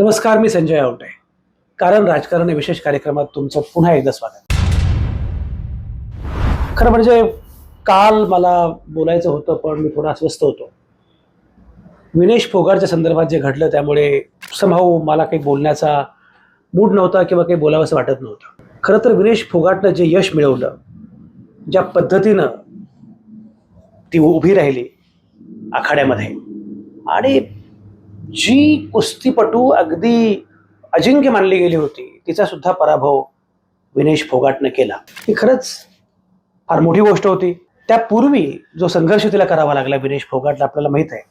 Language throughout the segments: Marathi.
नमस्कार मी संजय आवटे. कारण राजकारण या विशेष कार्यक्रमात तुमचं पुन्हा एकदा स्वागत. खरं म्हणजे काल मला बोलायचं होतं पण मी थोडा अस्वस्थ होतो. विनेश फोगारच्या संदर्भात जे घडलं त्यामुळे समभाऊ मला काही बोलण्याचा मूड नव्हता किंवा काही बोलावंसं वाटत नव्हतं. खरं तर विनेश फोगाटनं जे यश मिळवलं ज्या पद्धतीनं ती उभी राहिली आखाड्यामध्ये. आणि जी कुस्तीपटू अगदी अजिंक्य मानली गेली होती तिचा सुद्धा पराभव विनेश फोगाटनं केला. ही खरंच फार मोठी गोष्ट होती. त्यापूर्वी जो संघर्ष तिला करावा लागला विनेश फोगाटला आपल्याला माहीत आहे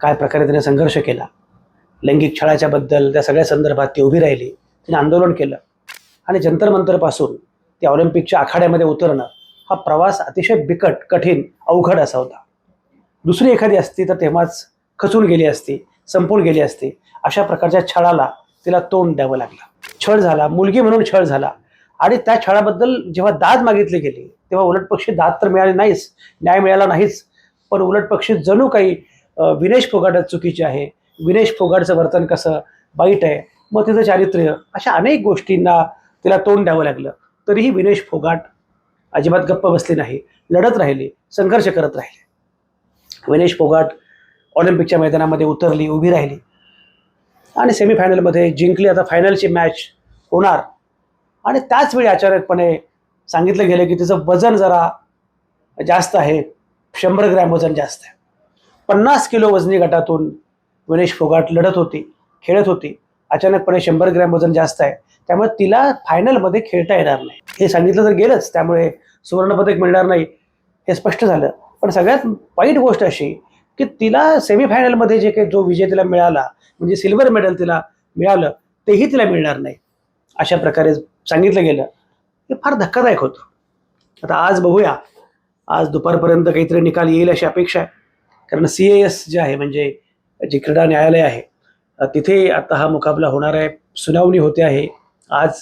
काय प्रकारे तिने संघर्ष केला. लैंगिक छळाच्याबद्दल त्या सगळ्या संदर्भात ती उभी राहिली तिने आंदोलन केलं. आणि जंतर मंतरपासून ती ऑलिम्पिकच्या आखाड्यामध्ये उतरणं हा प्रवास अतिशय बिकट कठीण अवघड असा होता. दुसरी एखादी असती तर तेव्हाच खचून गेली असती. संपून गेली असते. अशा प्रकारच्या छळाला तिला तोंड द्यावं लागलं. छळ झाला मुलगी म्हणून छळ झाला. आणि त्या छळाबद्दल जेव्हा दाद मागितली गेली तेव्हा उलट पक्षी दाद तर मिळाली नाहीच न्याय मिळाला नाहीच. पण उलट पक्षी जणू काही विनेश फोगाटच चुकीचे आहे. विनेश फोगाटचं वर्तन कसं वाईट आहे मग तिचं चारित्र्य अशा अनेक गोष्टींना तिला तोंड द्यावं लागलं. तरीही विनेश फोगाट अजिबात गप्प बसली नाही लढत राहिली संघर्ष करत राहिले. विनेश फोगाट ऑलिम्पिकच्या मैदानामध्ये उतरली उभी राहिली. आणि सेमीफायनलमध्ये जिंकली. आता फायनलची मॅच होणार. आणि त्याच वेळी अचानकपणे सांगितलं गेलं की तिचं वजन जरा जास्त आहे. शंभर ग्रॅम वजन जास्त आहे. पन्नास किलो वजनी गटातून विनेश फोगाट लढत होती खेळत होती. अचानकपणे शंभर ग्रॅम वजन जास्त आहे. त्यामुळे तिला फायनलमध्ये खेळता येणार नाही. हे सांगितलं तर गेलंच. त्यामुळे सुवर्णपदक मिळणार नाही हे स्पष्ट झालं. पण सगळ्यात वाईट गोष्ट अशी की तिला सेमीफायनलमध्ये जे काही जो विजय तिला मिळाला म्हणजे सिल्वर मेडल तिला मिळालं तेही तिला मिळणार नाही. अशा प्रकारे सांगितलं गेलं. हे फार धक्कादायक होतं. आता आज बघूया. आज दुपारपर्यंत काहीतरी निकाल येईल अशी अपेक्षा आहे. कारण सी ए एस जे आहे म्हणजे जे क्रीडा न्यायालय आहे तिथे आता हा मुकाबला होणार आहे सुनावणी होते आहे. आज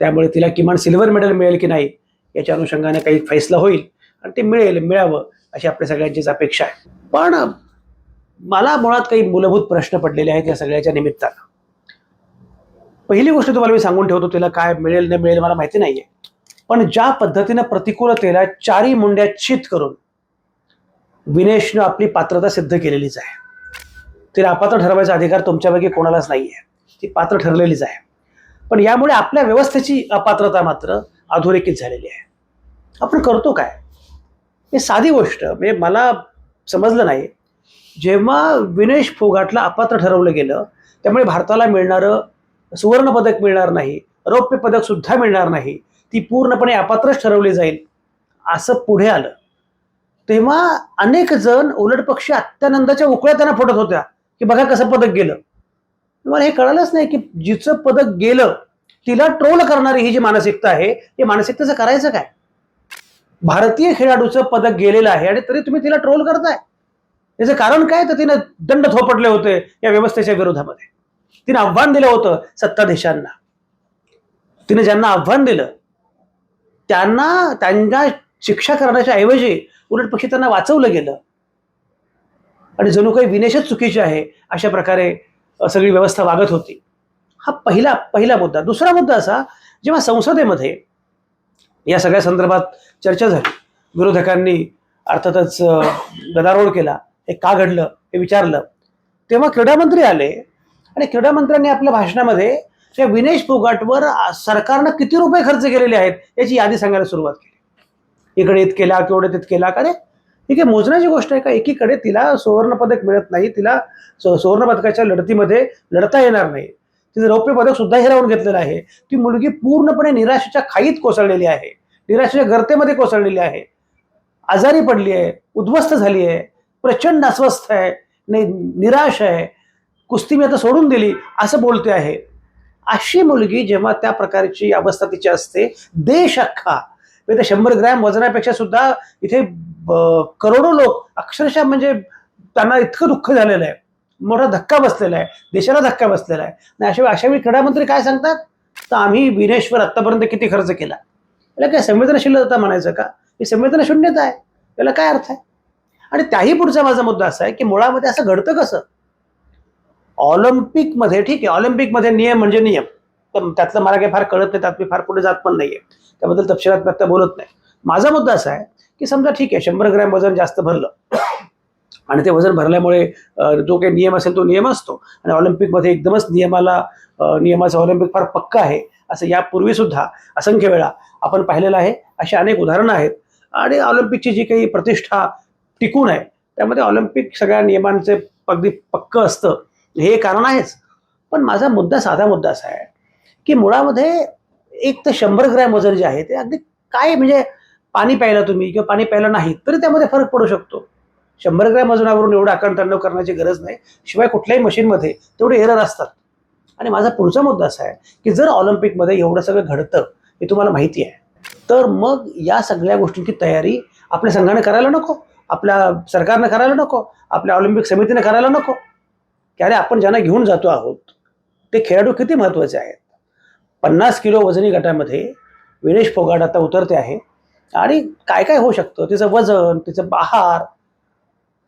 त्यामुळे तिला किमान सिल्वर मेडल मिळेल की नाही याच्या अनुषंगाने काही फैसला होईल. आणि ते मिळेल मिळावं. अशी आपल्या सगळ्यांचीच अपेक्षा आहे. पण मला मुळात काही मूलभूत प्रश्न पडलेले आहेत या सगळ्याच्या निमित्तानं. पहिली गोष्ट तुम्हाला मी सांगून ठेवतो तिला काय मिळेल न मिळेल मला माहिती नाहीये. पण ज्या पद्धतीनं प्रतिकूलतेला चारी मुंड्या चित करून विनेशनं आपली पात्रता सिद्ध केलेलीच आहे. तिला अपात्र ठरवायचा अधिकार तुमच्यापैकी कोणालाच नाही आहे ती पात्र ठरलेलीच आहे. पण यामुळे आपल्या व्यवस्थेची अपात्रता मात्र अधोरेखित झालेली आहे. आपण करतो काय? हे साधी गोष्ट. म्हणजे मला समजलं नाही. जेव्हा विनेश फोगाटला अपात्र ठरवलं गेलं त्यामुळे भारताला मिळणारं सुवर्णपदक मिळणार नाही रौप्य पदक सुद्धा मिळणार नाही ती पूर्णपणे अपात्रच ठरवली जाईल असं पुढे आलं. तेव्हा अनेक जण उलट पक्षी अत्यानंदाच्या उकळ्या त्यांना फुटत होत्या की बघा कसं पदक गेलं. मला हे कळालंच नाही की जिचं पदक गेलं तिला ट्रोल करणारी ही जी मानसिकता आहे ती मानसिकतेचं करायचं काय? भारतीय खेळाडूचं पदक गेलेलं आहे आणि तरी तुम्ही तिला ट्रोल करताय. याचं कारण काय? तर तिनं दंड थोपटले होते या व्यवस्थेच्या विरोधामध्ये. तिनं आव्हान दिलं होतं सत्ताधीशांना तिने ज्यांना आव्हान दिलं त्यांना त्यांना शिक्षा करण्याच्या ऐवजी उलट पक्षी त्यांना वाचवलं गेलं. आणि जणू काही विनेशच चुकीचे आहे अशा प्रकारे सगळी व्यवस्था वागत होती. हा पहिला पहिला मुद्दा. दुसरा मुद्दा असा जेव्हा संसदेमध्ये या सगळ्या संदर्भात चर्चा झाली. विरोधकांनी अर्थातच गदारोळ केला. हे का घडलं हे विचारलं. तेव्हा क्रीडा मंत्री आले आणि क्रीडा मंत्र्यांनी आपल्या भाषणामध्ये त्या विनेश फोगाटवर सरकारनं किती रुपये खर्च केलेले आहेत याची यादी सांगायला सुरुवात केली. इकडे इत केला केवढे तित केला. का रे ही काही मोजण्याची गोष्ट आहे का? एकीकडे तिला सुवर्णपदक मिळत नाही. तिला सुवर्णपदकाच्या लढतीमध्ये लढता येणार नाही. तिचं रौप्य पदक सुद्धा हिरावून घेतलेलं आहे. ती मुलगी पूर्णपणे निराशेच्या खाईत कोसळलेली आहे. निराशेच्या गर्तेमध्ये कोसळलेली आहे. आजारी पडली आहे उद्ध्वस्त झाली आहे प्रचंड अस्वस्थ आहे नाही निराश आहे. कुस्ती मी आता सोडून दिली असं बोलते आहे. अशी मुलगी जेव्हा त्या प्रकारची अवस्था तिची असते देश अख्खा. म्हणजे त्या शंभर ग्रॅम वजनापेक्षा सुद्धा इथे ब- करोडो लोक अक्षरशः म्हणजे त्यांना इतकं दुःख झालेलं आहे. मोठा धक्का बसलेला आहे. देशाला धक्का बसलेला आहे. आणि अशा अशा वेळी क्रीडा मंत्री काय सांगतात? तर आम्ही विनेशवर आत्तापर्यंत किती खर्च केला? याला काय संवेदनशीलता म्हणायचं का? ही संवेदनशून्यता आहे. त्याला काय अर्थ आहे? आणि त्याही पुढचा माझा मुद्दा असा आहे की मुळामध्ये असं घडतं कसं? ऑलिम्पिकमध्ये ठीक आहे. ऑलिम्पिकमध्ये नियम म्हणजे नियम. तर त्यातलं मला काही फार कळत नाही. त्यात मी फार पुढे जात पण नाहीये. त्याबद्दल तपशिलात मी आता बोलत नाही. माझा मुद्दा असा आहे की समजा ठीक आहे शंभर ग्रॅम वजन जास्त भरलं. आणि ते वजन भरल्यामुळे जो काही नियम असेल तो नियम असतो. आणि ऑलिम्पिकमध्ये एकदमच नियमाला नियमाचं ऑलिम्पिक फार पक्का आहे असं यापूर्वीसुद्धा असंख्य वेळा आपण पाहिलेलं आहे. अशी अनेक उदाहरणं आहेत. आणि ऑलिम्पिकची जी काही प्रतिष्ठा टिकून आहे त्यामध्ये ऑलिम्पिक सगळ्या नियमांचे अगदी पक्कं असतं. हे कारण आहेच. पण माझा मुद्दा साधा मुद्दा असा आहे की मुळामध्ये एक तर शंभर ग्रॅम वजन जे आहे ते अगदी काय म्हणजे पाणी प्यायला तुम्ही किंवा पाणी प्यायला नाही तरी त्यामध्ये फरक पडू शकतो. शंभर ग्रॅम वजनावरून एवढं आकणतांडव करण्याची गरज नाही. शिवाय कुठल्याही मशीनमध्ये तेवढे एरर असतात. आणि माझा पुढचा मुद्दा असा आहे की जर ऑलिम्पिकमध्ये एवढं सगळं घडतं हे तुम्हाला माहिती आहे तर मग या सगळ्या गोष्टींची तयारी आपल्या संघाने करायला नको आपल्या सरकारनं करायला नको आपल्या ऑलिम्पिक समितीने करायला नको. की अरे आपण ज्यांना घेऊन जातो आहोत ते खेळाडू किती महत्त्वाचे आहेत? पन्नास किलो वजनी गटामध्ये विनेश फोगाट आता उतरते आहे. आणि काय काय होऊ शकतं? तिचं वजन तिचं आहार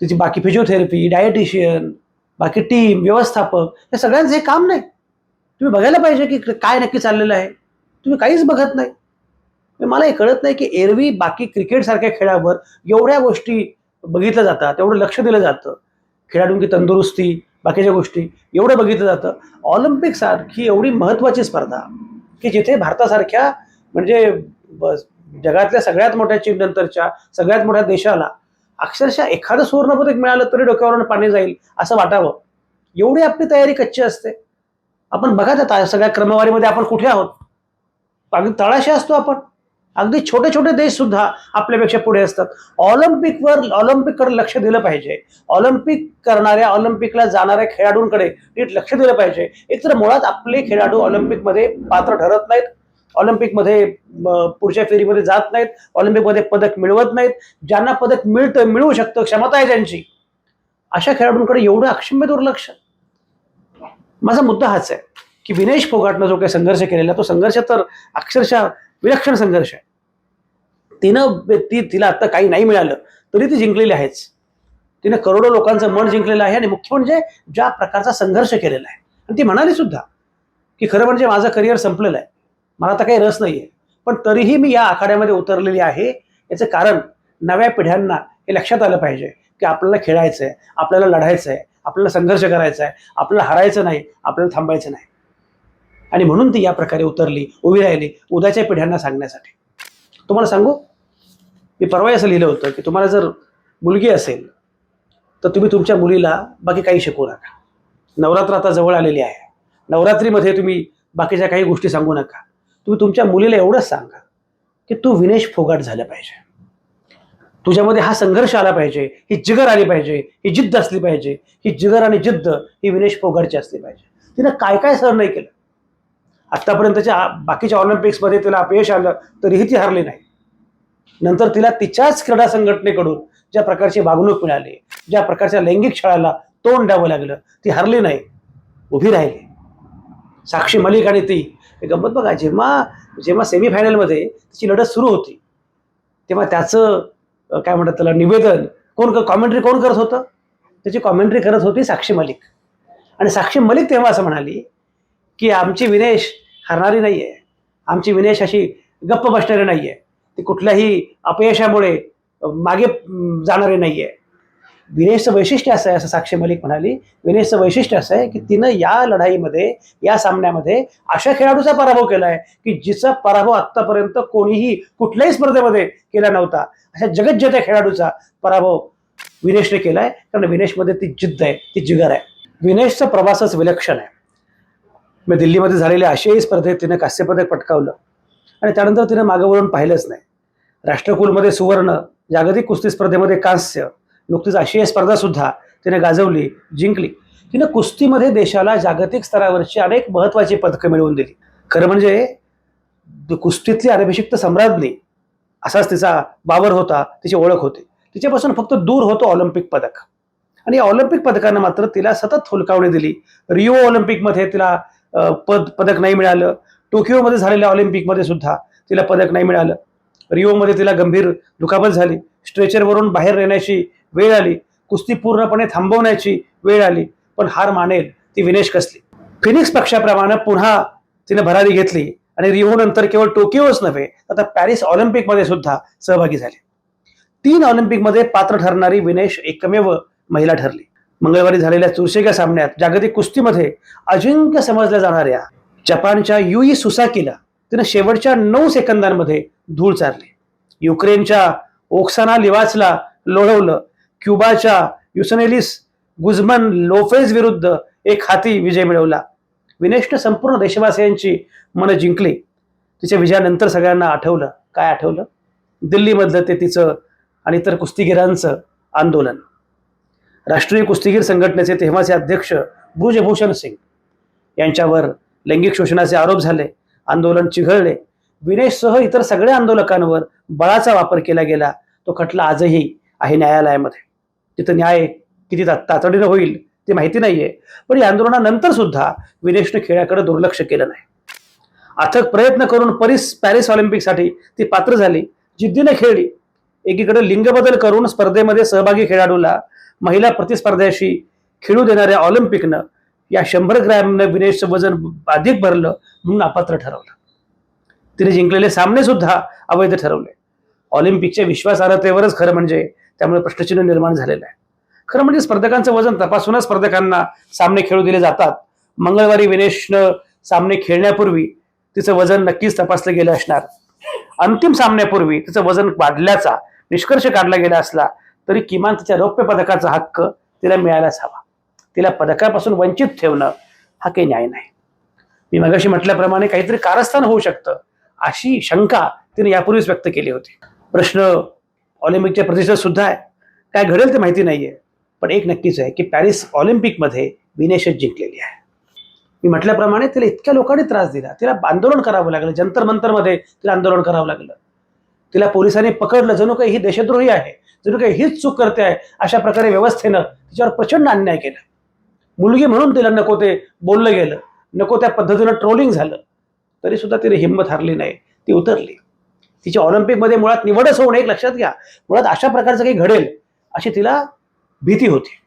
तिची बाकी फिजिओथेरपी डायटिशियन बाकी टीम व्यवस्थापक हे सगळ्यांचं हे काम नाही. तुम्ही बघायला पाहिजे की काय नक्की चाललेलं आहे. तुम्ही काहीच बघत नाही. म्हणजे मला हे कळत नाही की एरवी बाकी क्रिकेटसारख्या खेळावर एवढ्या गोष्टी बघितल्या जातात एवढं लक्ष दिलं जातं. खेळाडूंची तंदुरुस्ती बाकीच्या गोष्टी एवढं बघितलं जातं. ऑलिम्पिक सारखी एवढी महत्त्वाची स्पर्धा की जिथे भारतासारख्या म्हणजे जगातल्या सगळ्यात मोठ्या चीन नंतरच्या सगळ्यात मोठ्या देशाला अक्षरशः एखादं सुवर्णपदक मिळालं तरी डोक्यावरून पाणी जाईल असं वाटावं. एवढी आपली तयारी कच्ची असते. आपण बघा त्या सगळ्या क्रमवारीमध्ये आपण कुठे आहोत? अगदी तळाशी असतो आपण. अगदी छोटे छोटे देश सुद्धा आपल्यापेक्षा पुढे असतात. ऑलिम्पिकवर ऑलिम्पिककडे लक्ष दिलं पाहिजे. ऑलिम्पिक करणाऱ्या ऑलिम्पिकला जाणाऱ्या खेळाडूंकडे नीट लक्ष दिलं पाहिजे. एकतर मुळात आपले खेळाडू ऑलिम्पिकमध्ये पात्र ठरत नाहीत. ऑलिम्पिकमध्ये पुढच्या फेरीमध्ये जात नाहीत. ऑलिम्पिकमध्ये पदक मिळवत नाहीत. ज्यांना पदक मिळतं मिळवू शकतं क्षमता आहे त्यांची. अशा खेळाडूंकडे एवढं अक्षम्य दुर्लक्ष. माझा मुद्दा हाच आहे की विनेश फोगाटनं जो काही संघर्ष केलेला तो संघर्ष तर अक्षरशः विलक्षण संघर्ष आहे. तिनं ती तिला आता काही नाही मिळालं तरी ती जिंकलेली आहेच. तिनं करोडो लोकांचं मन जिंकलेलं आहे आणि मुख्य म्हणजे ज्या प्रकारचा संघर्ष केलेला आहे. आणि ती म्हणाली सुद्धा की खरं म्हणजे माझं करिअर संपलेलं आहे. मला आता काही रस नाही आहे पण तरीही मी या आखाड्यामध्ये उतरलेली आहे. याचं कारण नव्या पिढ्यांना हे लक्षात आलं पाहिजे की आपल्याला खेळायचं आहे आपल्याला लढायचं आहे आपल्याला संघर्ष करायचा आहे आपल्याला हरायचं नाही आपल्याला थांबायचं नाही. आणि म्हणून ती या प्रकारे उतरली उभी राहिली उद्याच्या पिढ्यांना सांगण्यासाठी. तुम्हाला सांगू? मी परवा असं लिहिलं होतं की तुम्हाला जर मुलगी असेल तर तुम्ही तुमच्या मुलीला बाकी काही शिकवू नका. नवरात्र आता जवळ आलेली आहे. नवरात्रीमध्ये तुम्ही बाकीच्या काही गोष्टी सांगू नका. तुम्ही तुमच्या मुलीला एवढंच सांगा की तू विनेश फोगाट झालं पाहिजे. तुझ्यामध्ये हा संघर्ष आला पाहिजे ही जिगर आली पाहिजे ही जिद्द असली पाहिजे ही जिगर आणि जिद्द ही विनेश फोगाटची असली पाहिजे. तिनं काय काय सहन नाही केलं. आत्तापर्यंतच्या बाकीच्या ऑलिम्पिक्समध्ये तिला अपयश आलं तरीही ती हरली नाही. नंतर तिला तिच्याच क्रीडा संघटनेकडून ज्या प्रकारची वागणूक मिळाली ज्या प्रकारच्या लैंगिक छळाला तोंड द्यावं लागलं ती हरली नाही उभी राहिली. साक्षी मलिक आणि ती हे गंमत बघा जेव्हा जेव्हा सेमीफायनलमध्ये तिची लढत सुरू होती तेव्हा त्याचं काय म्हणतात त्याला निवेदन कोण कॉमेंट्री कोण करत होतं? त्याची कॉमेंट्री करत होती साक्षी मलिक. आणि साक्षी मलिक तेव्हा असं म्हणाली की आमची विनेश हरणारी नाही आहे आमची विनेश अशी गप्प बसणारी नाही आहे ती कुठल्याही अपयशामुळे मागे जाणारी नाही आहे विनेशचं वैशिष्ट्य असं आहे असं साक्षी मलिक म्हणाली. विनेशचं वैशिष्ट्य असं आहे की तिनं या लढाईमध्ये या सामन्यामध्ये अशा खेळाडूचा पराभव केला आहे की जिचा पराभव आत्तापर्यंत कोणीही कुठल्याही स्पर्धेमध्ये केला नव्हता. अशा जगज्जेत्या खेळाडूचा पराभव विनेशने केला आहे कारण विनेशमध्ये ती जिद्द आहे ती जिगर आहे. विनेशचा प्रवासच विलक्षण आहे. मी दिल्लीमध्ये झालेल्या आशियाई स्पर्धेत तिनं कांस्यपदक पटकावलं आणि त्यानंतर तिनं मागं वळून पाहिलंच नाही. राष्ट्रकुलमध्ये सुवर्ण जागतिक कुस्ती स्पर्धेमध्ये कांस्य नुकतीच आशियाई स्पर्धा सुद्धा तिने गाजवली जिंकली. तिनं कुस्तीमध्ये देशाला जागतिक स्तरावरची अनेक महत्त्वाची पदकं मिळवून दिली. खरं म्हणजे कुस्तीतली अनभिषिक्त सम्राज्ञी असाच तिचा वावर होता तिची ओळख होती. तिच्यापासून फक्त दूर होतो ऑलिम्पिक पदक. आणि ऑलिम्पिक पदकानं मात्र तिला सतत हुलकावणी दिली. रिओ ऑलिम्पिकमध्ये तिला पद पदक नाही मिळालं. टोकियोमध्ये झालेल्या ऑलिम्पिकमध्ये सुद्धा तिला पदक नाही मिळालं. रिओमध्ये तिला गंभीर दुखापत झाली. स्ट्रेचरवरून बाहेर येण्याची वेळ आली. कुस्ती पूर्णपणे थांबवण्याची वेळ आली पण हार मानेल ती विनेश कसली? फिनिक्स पक्षाप्रमाणे पुन्हा तिने भरारी घेतली आणि रिओ नंतर केवळ टोकियोच नव्हे आता पॅरिस ऑलिम्पिकमध्ये सुद्धा सहभागी झाले. तीन ऑलिम्पिकमध्ये पात्र ठरणारी विनेश एकमेव महिला ठरली. मंगळवारी झालेल्या चुरशेगा सामन्यात जागतिक कुस्तीमध्ये अजिंक्य समजल्या जाणाऱ्या जपानच्या युई सुसाकीला तिनं शेवटच्या नऊ सेकंदांमध्ये धूळ चारली. युक्रेनच्या ओक्साना लिवाचला लोळवलं क्युबाच्या युसनेलिस गुजमन लोफेज विरुद्ध एक हाती विजय मिळवला. विनेशनं संपूर्ण देशवासियांची मनं जिंकली. तिच्या विजयानंतर सगळ्यांना आठवलं. काय आठवलं? दिल्लीमधलं ते तिचं आणि इतर कुस्तीगिरांचं आंदोलन. राष्ट्रीय कुस्तीगीर संघटनेचे तेव्हाचे अध्यक्ष ब्रुजभूषण सिंग यांच्यावर लैंगिक शोषणाचे आरोप झाले आंदोलन चिघळले. विनेशसह इतर सगळ्या आंदोलकांवर बळाचा वापर केला गेला. तो खटला आजही आहे न्यायालयामध्ये. तिथं न्याय किती तातडीनं होईल ते माहिती नाहीये. पण या आंदोलनानंतर सुद्धा विनेशनं खेळाकडे दुर्लक्ष केलं नाही. अथक प्रयत्न करून परिस पॅरिस ऑलिम्पिकसाठी ती पात्र झाली जिद्दीने खेळली. एकीकडे लिंगबदल करून स्पर्धेमध्ये सहभागी खेळाडूला महिला प्रतिस्पर्ध्याशी खेळू देणाऱ्या ऑलिम्पिकनं या शंभर ग्रॅमनं विनेशचं वजन अधिक भरलं म्हणून अपात्र ठरवलं. तिने जिंकलेले सामने सुद्धा अवैध ठरवले. ऑलिम्पिकच्या विश्वासार्हतेवरच खरं म्हणजे त्यामुळे प्रश्नचिन्ह निर्माण झालेलं आहे. खरं म्हणजे स्पर्धकांचं वजन तपासूनच स्पर्धकांना सामने खेळू दिले जातात. मंगळवारी विनेशनं सामने खेळण्यापूर्वी तिचं वजन नक्कीच तपासलं गेलं असणार. अंतिम सामन्यापूर्वी तिचं वजन वाढल्याचा निष्कर्ष काढला गेला असला तरी किमान तिच्या रौप्य पदकाचा हक्क तिला मिळायलाच हवा. तिला पदकापासून वंचित ठेवणं हा काही न्याय नाही. मी मगाशी म्हटल्याप्रमाणे काहीतरी कारस्थान होऊ शकतं अशी शंका तिने यापूर्वीच व्यक्त केली होती. प्रश्न ऑलिम्पिकचे प्रतिष्ठा सुद्धा आहे. काय घडेल ते माहिती नाहीये. पण एक नक्कीच आहे की पॅरिस ऑलिम्पिकमध्ये विनेशच जिंकलेली आहे. मी म्हटल्याप्रमाणे तिला इतक्या लोकांनी त्रास दिला. तिला आंदोलन करावं लागलं. जंतर मंतरमध्ये तिला आंदोलन करावं लागलं. तिला पोलिसांनी पकडलं. जणू काही ही देशद्रोही आहे. जणू काही हीच चूक करते आहे. अशा प्रकारे व्यवस्थेनं तिच्यावर प्रचंड अन्याय केला. मुलगी म्हणून तिला नको ते बोललं गेलं. नको त्या पद्धतीनं ट्रोलिंग झालं. तरी सुद्धा तिने हिंमत हरली नाही. ती उतरली. तिची ऑलिम्पिकमध्ये मुळात निवडच होऊ नये एक लक्षात घ्या. मुळात अशा प्रकारचं काही घडेल अशी तिला भीती होती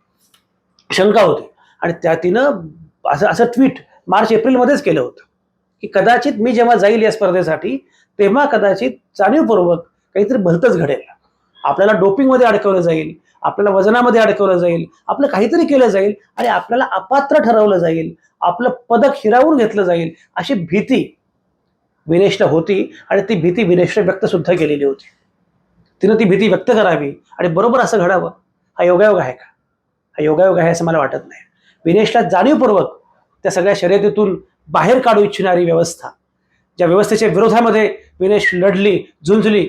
शंका होती. आणि त्या तिनं असं असं ट्विट मार्च एप्रिलमध्येच केलं होतं की कदाचित मी जेव्हा जाईल या स्पर्धेसाठी तेव्हा कदाचित जाणीवपूर्वक काहीतरी भलतंच घडेल. आपल्याला डोपिंगमध्ये अडकवलं जाईल आपल्याला वजनामध्ये अडकवलं जाईल आपलं काहीतरी केलं जाईल आणि आपल्याला अपात्र ठरवलं जाईल आपलं पदक हिरावून घेतलं जाईल अशी भीती विनेशला होती आणि ती भीती विनेशने व्यक्त सुद्धा केलेली होती. तिनं ती भीती व्यक्त करावी आणि बरोबर असं घडावं. हा योगायोग आहे का? हा योगायोग आहे असं मला वाटत नाही. विनेशला जाणीवपूर्वक त्या सगळ्या शर्यतीतून बाहेर काढू इच्छिणारी व्यवस्था ज्या व्यवस्थेच्या विरोधामध्ये विनेश लढली झुंजली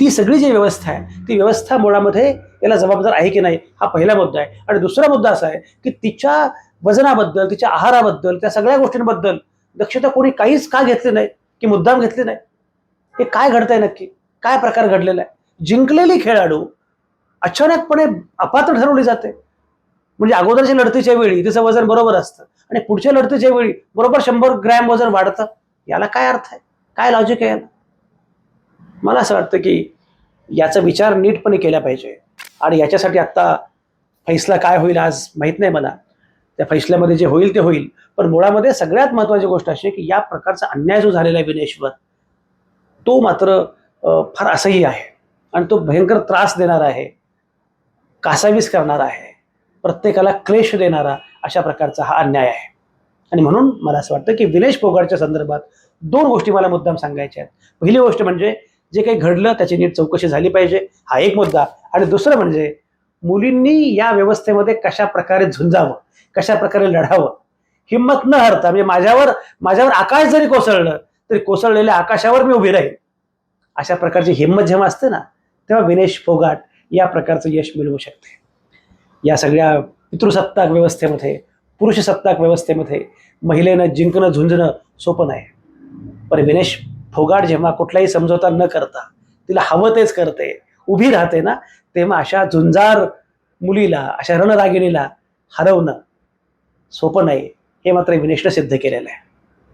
ती सगळी जी व्यवस्था आहे ती व्यवस्था मुळामध्ये याला जबाबदार आहे की नाही हा पहिला मुद्दा आहे. आणि दुसरा मुद्दा असा आहे की तिच्या वजनाबद्दल तिच्या आहाराबद्दल त्या सगळ्या गोष्टींबद्दल दक्षता कोणी काहीच का घेतली नाही की मुद्दाम घेतली नाही? हे काय घडतंय नक्की? काय प्रकार घडलेला आहे? जिंकलेली खेळाडू अचानकपणे अपात्र ठरवली जाते. म्हणजे अगोदरच्या लढतीच्या वेळी तिचं वजन बरोबर असतं आणि पुढच्या लढतीच्या वेळी बरोबर शंभर ग्रॅम वजन वाढतं. याला काय अर्थ आहे? काय लॉजिक आहे याला? मला असं वाटतं की याचा विचार नीटपणे केला पाहिजे. आणि याच्यासाठी आत्ता फैसला काय होईल आज माहीत नाही मला. त्या फैसल्यामध्ये जे होईल ते होईल. पण मुळामध्ये सगळ्यात महत्त्वाची गोष्ट अशी आहे की या प्रकारचा अन्याय जो झालेला आहे विनेशवर तो मात्र फार असह्य आहे. आणि तो भयंकर त्रास देणारा आहे कासावीस करणारा आहे प्रत्येकाला क्लेश देणारा अशा प्रकारचा हा अन्याय आहे. आणि म्हणून मला असं वाटतं की विनेश पोगाडच्या संदर्भात दोन गोष्टी मला मुद्दाम सांगायच्या आहेत. पहिली गोष्ट म्हणजे जे काही घडलं त्याची नीट चौकशी झाली पाहिजे हा एक मुद्दा. आणि दुसरं म्हणजे मुलींनी या व्यवस्थेमध्ये कशा प्रकारे झुंजावं? कशा प्रकारे लढावं? हिंमत न हरता म्हणजे माझ्यावर माझ्यावर आकाश जरी कोसळलं तरी कोसळलेल्या आकाशावर मी उभी राहील अशा प्रकारची हिंमत जेव्हा असते ना तेव्हा विनेश फोगाट या प्रकारचं यश मिळवू शकते. या सगळ्या पितृसत्ताक व्यवस्थेमध्ये पुरुषसत्ताक व्यवस्थेमध्ये महिलेनं जिंकणं झुंजणं सोपं नाही. पण विनेश फोगाट जेव्हा कुठलाही समजवता न करता तिला हवं तेच करते उभी राहते ना तेव्हा अशा झुंजार मुलीला अशा रणरागिणीला हरवणं सोपं नाही. हे मात्र विनेशनं सिद्ध केलेलं आहे.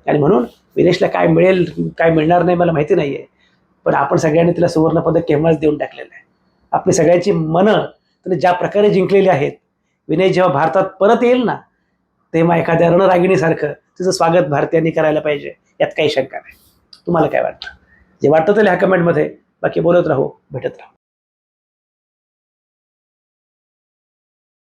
आणि म्हणून विनेशला काय मिळेल काय मिळणार नाही मला माहिती नाही आहे पण आपण सगळ्यांनी तिला सुवर्णपदक केव्हाच देऊन टाकलेलं आहे. आपली सगळ्यांची मनं तिने ज्या प्रकारे जिंकलेली आहेत विनय जेव्हा भारतात परत येईल ना तेव्हा एखाद्या रणरागिणीसारखं तिचं स्वागत भारतीयांनी करायला पाहिजे यात काही शंका नाही. तुम्हाला काय वाटतं? जे वाटतं ते ह्या कमेंटमध्ये बाकी बोलत राहू भेटत राहू.